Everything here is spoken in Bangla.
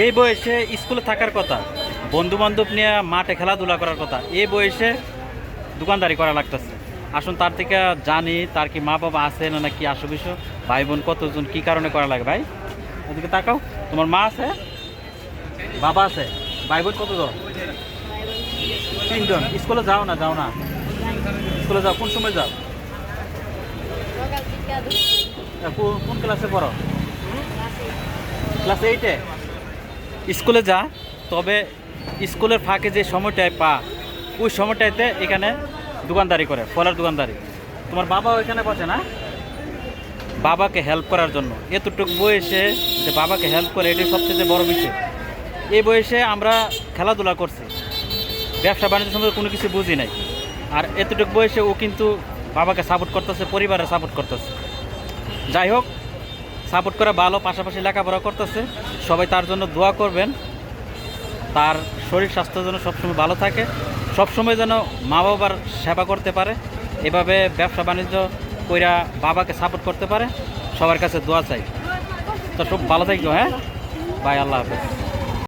যেই বয়সে স্কুলে থাকার কথা বন্ধু বান্ধব নিয়ে মাঠে খেলাধুলা করার কথা এই বয়সে দোকানদারি করা লাগতেছে। আসুন তার থেকে জানি তার কি মা বাবা আছে না নাকি আসো বিষয় ভাই বোন কতজন কি কারণে করা লাগে ভাই? ওদিকে তাকাও তোমার মা আছে? বাবা আছে? ভাই বোন কতজন? তিনজন। স্কুলে যাও না যাও না। স্কুলে যাও কোন সময় যাও? কোন ক্লাসে পড়ো? ক্লাস এইটে স্কুলে যা, তবে স্কুলের ফাঁকে যে সময়টায় পা, ওই সময়টাতে এখানে দোকানদারি করে, ফলের দোকানদারি। তোমার বাবাও এখানে বসে না? বাবাকে হেল্প করার জন্য। এতটুকু বয়সে যে বাবাকে হেল্প করে এটাই সবচেয়ে বড় বিষয়। এই বয়সে আমরা খেলাধুলা করছি। ব্যবসা বাণিজ্য সম্পর্কে কোনো কিছু বুঝি নাই। আর এতটুকু বয়সে ও কিন্তু বাবাকে সাপোর্ট করতেছে পরিবারে সাপোর্ট করতেছে। যাই হোক সাপোর্ট করা ভালো পাশাপাশি লেখাপড়া করতেছে। সবাই তার জন্য দোয়া করবেন। তার শরীর স্বাস্থ্য যেন সবসময় ভালো থাকে। সবসময় যেন মা বাবার সেবা করতে পারে। এভাবে ব্যবসা বাণিজ্য কইরা বাবাকে সাপোর্ট করতে পারে। সবার কাছে দোয়া চাই। তো সব ভালো থাকবে হ্যাঁ? বাই আল্লাহ হাফেজ।